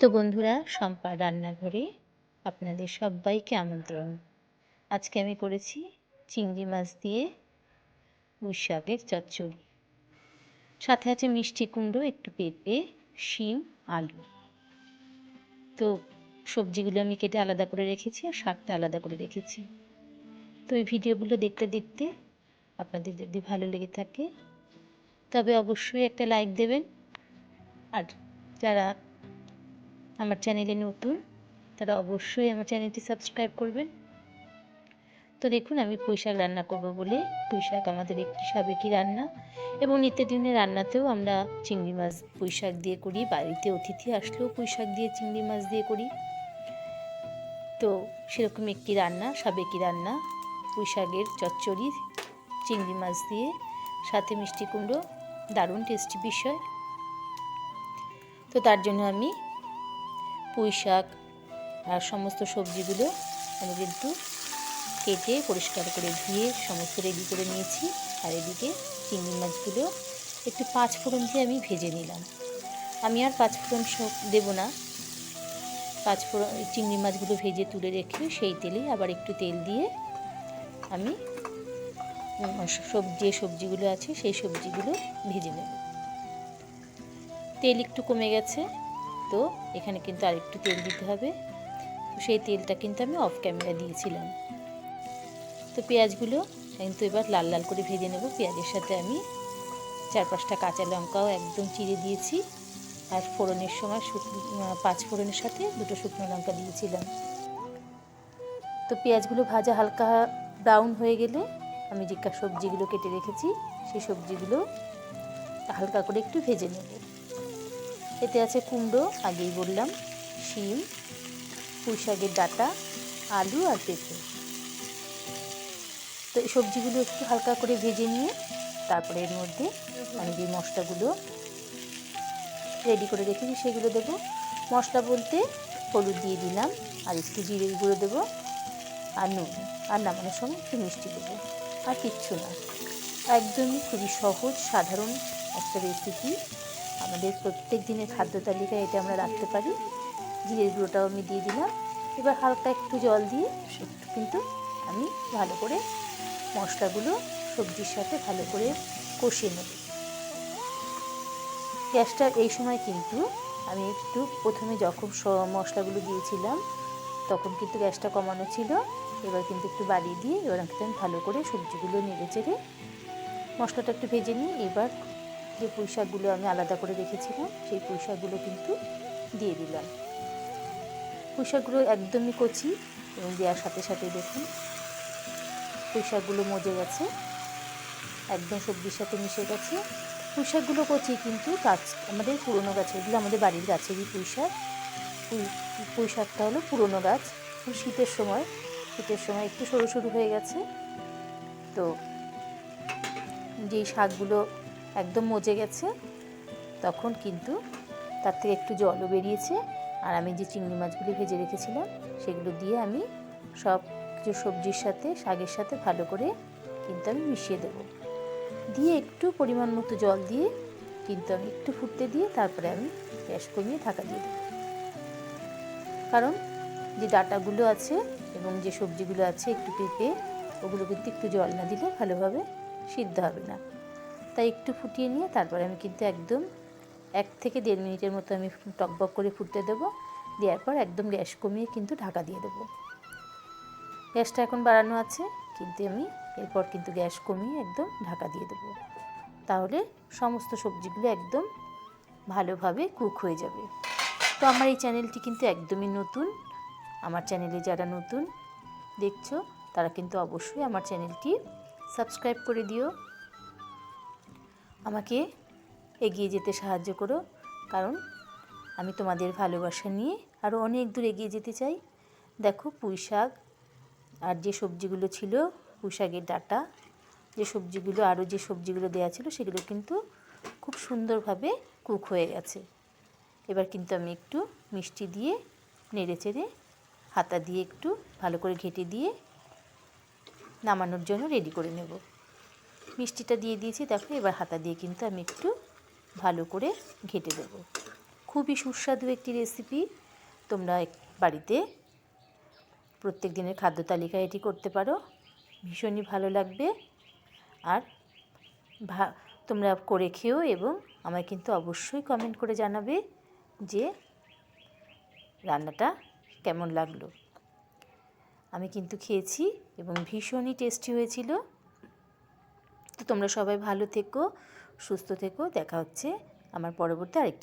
তো বন্ধুরা, শম্পা রান্নাঘরে আপনাদের সবাইকে আমন্ত্রণ। আজকে আমি করেছি চিংড়ি মাছ দিয়ে শাকের চচ্চড়ি। সাথে আছে মিষ্টি কুমড়ো, একটু পেঁপে, শিম, আলু। তো সবজিগুলো আমি কেটে আলাদা করে রেখেছি আর শাকটা আলাদা করে রেখেছি। তো এই ভিডিওগুলো দেখতে দেখতে আপনাদের যদি ভালো লেগে থাকে, তবে অবশ্যই একটা লাইক দেবেন। আর যারা আমার চ্যানেলে নতুন, তারা অবশ্যই আমার চ্যানেলটি সাবস্ক্রাইব করবেন। তো দেখুন, আমি পুঁই শাক রান্না করব বলে। পুঁই শাক আমাদের একটি সাবেকি রান্না এবং নিত্যদিনের রান্নাতেও আমরা চিংড়ি মাছ পুঁই শাক দিয়ে করি। বাড়িতে অতিথি আসলেও পুঁই শাক দিয়ে চিংড়ি মাছ দিয়ে করি। তো সেরকম একটি রান্না, সাবেকি রান্না। পুঁইশাকের চচ্চড়ি, চিংড়ি মাছ দিয়ে, সাথে মিষ্টি কুমড়ো, দারুণ টেস্টি বিষয়। তো তার জন্য আমি পুঁই শাক আর সমস্ত সবজিগুলো আমি কিন্তু কেটে পরিষ্কার করে ধুয়ে সমস্ত রেডি করে নিয়েছি। আর এদিকে চিংড়ি মাছগুলো একটু পাঁচ ফোড়ন দিয়ে আমি ভেজে নিলাম। আমি আর পাঁচ ফোড়ন দেব না। পাঁচ ফোড়ন, চিংড়ি মাছগুলো ভেজে তুলে রেখে সেই তেলে আবার একটু তেল দিয়ে আমি সব যে সবজিগুলো আছে সেই সবজিগুলো ভেজে নেব। তেল একটু কমে গেছে। তো এখানে কিন্তু আরেকটু তেল দিতে হবে। তো সেই তেলটা কিন্তু আমি অফ ক্যামেরা দিয়েছিলাম। তো পেঁয়াজগুলো কিন্তু এবার লাল লাল করে ভেজে নেব। পেঁয়াজের সাথে আমি চার পাঁচটা কাঁচা লঙ্কাও একদম চিড়ে দিয়েছি। আর ফোড়নের সময় শুকনো পাঁচ ফোড়নের সাথে দুটো শুকনো লঙ্কা দিয়েছিলাম। তো পেঁয়াজগুলো ভাজা হালকা ব্রাউন হয়ে গেলে আমি যে সবজিগুলো কেটে রেখেছি, সেই সবজিগুলো হালকা করে একটু ভেজে নেব। এতে আছে কুমড়ো, আগেই বললাম, শিম পুঁই শাকের ডাটা, আলু আর পেঁপে। তো এই সবজিগুলো একটু হালকা করে ভেজে নিয়ে তারপরে এর মধ্যে আমি যে মশলাগুলো রেডি করে রেখেছি সেগুলো দেবো। মশলা বলতে হলুদ দিয়ে দিলাম আর একটু জিরে গুঁড়ো দেবো আর নুন। আর নামানোর সময় একটু মিষ্টি দেবো। আর কিচ্ছু না। একদমই খুবই সহজ, সাধারণ একটা রেসিপি আমাদের প্রত্যেক দিনের খাদ্য তালিকায় এটা আমরা রাখতে পারি। জিরের গুঁড়োটাও আমি দিয়ে দিলাম। এবার হালকা একটু জল দিয়ে একটু কিন্তু আমি ভালো করে মশলাগুলো সবজির সাথে ভালো করে কষিয়ে নেব। গ্যাসটা এই সময় কিন্তু আমি একটু প্রথমে যখন মশলাগুলো দিয়েছিলাম, তখন কিন্তু গ্যাসটা কমানো ছিল। এবার কিন্তু একটু বাড়িয়ে দিয়ে এবার আমি ভালো করে সবজিগুলো নেড়ে চেড়ে মশলাটা একটু ভেজে নিই। এবার যে পুঁই শাকগুলো আমি আলাদা করে রেখেছিলাম, সেই পুঁই শাকগুলো কিন্তু দিয়ে দিলাম। পুঁই শাকগুলো একদমই কচি এবং দেওয়ার সাথে সাথে দেখুন পুঁই শাকগুলো মজে গেছে, একদম সবজির সাথে মিশে গেছে। পুঁই শাকগুলো কচি কিন্তু গাছ, আমাদের পুরনো গাছ, এগুলো আমাদের বাড়ির গাছেরই পুঁই শাক পুঁই শাকটা হলো পুরনো গাছ। শীতের সময় শীতের সময় একটু সরু সরু হয়ে গেছে। তো যেই শাকগুলো একদম মজে গেছে। তখন কিন্তু তার থেকে একটু জলও বেরিয়েছে। আর আমি যে চিংড়ি মাছগুলি ভেজে রেখেছিলাম, সেগুলো দিয়ে আমি সব কিছু সবজির সাথে, শাকের সাথে ভালো করে কিন্তু আমি মিশিয়ে দেব। দিয়ে একটু পরিমাণ মতো জল দিয়ে কিন্তু আমি একটু ফুটতে দিয়ে তারপরে আমি গ্যাস কমিয়ে ঢাকা দিয়ে দেবো। কারণ যে ডাটাগুলো আছে এবং যে সবজিগুলো আছে একটু পেঁপে, ওগুলো কিন্তু একটু জল না দিলে ভালোভাবে সিদ্ধ হবে না। তাই একটু ফুটিয়ে নিয়ে তারপরে আমি কিন্তু একদম এক থেকে দেড় মিনিটের মতো আমি টকবক করে ফুটতে দেবো। দেওয়ার পর একদম গ্যাস কমিয়ে কিন্তু ঢাকা দিয়ে দেবো। গ্যাসটা এখন বাড়ানো আছে, কিন্তু আমি এরপর কিন্তু গ্যাস কমিয়ে একদম ঢাকা দিয়ে দেবো। তাহলে সমস্ত সবজিগুলো একদম ভালোভাবে কুক হয়ে যাবে। তো আমার এই চ্যানেলটি কিন্তু একদমই নতুন। আমার চ্যানেলে যারা নতুন, দেখছ, তারা কিন্তু অবশ্যই আমার চ্যানেলটি সাবস্ক্রাইব করে দিও। আমাকে এগিয়ে যেতে সাহায্য করো, কারণ আমি তোমাদের ভালোবাসা নিয়ে আরও অনেক দূর এগিয়ে যেতে চাই। দেখো পুঁই শাক আর যে সবজিগুলো ছিল, পুঁই শাকের ডাটা, যে সবজিগুলো আরও যে সবজিগুলো দেওয়া ছিল, সেগুলো কিন্তু খুব সুন্দরভাবে কুক হয়ে গেছে। এবার কিন্তু আমি একটু মিষ্টি দিয়ে নেড়ে চেড়ে হাতা দিয়ে একটু ভালো করে ঘেটে দিয়ে নামানোর জন্য রেডি করে নেব। মিষ্টিটা দিয়ে দিয়েছি। দেখো, এবার হাতা দিয়ে কিন্তু আমি একটু ভালো করে ঘেটে দেবো খুবই সুস্বাদু একটি রেসিপি তোমরা বাড়িতে প্রত্যেক দিনের খাদ্য তালিকায় এটি করতে পারো। ভীষণই ভালো লাগবে। আর ভা, তোমরা করে খেও এবং আমায় কিন্তু অবশ্যই কমেন্ট করে জানাবে যে রান্নাটা কেমন লাগল। আমি কিন্তু খেয়েছি এবং ভীষণই টেস্টি হয়েছিল। তো তোমরা সবাই ভালো থেকো সুস্থ থেকো। দেখা হচ্ছে আমার পরবর্তী আরেকটি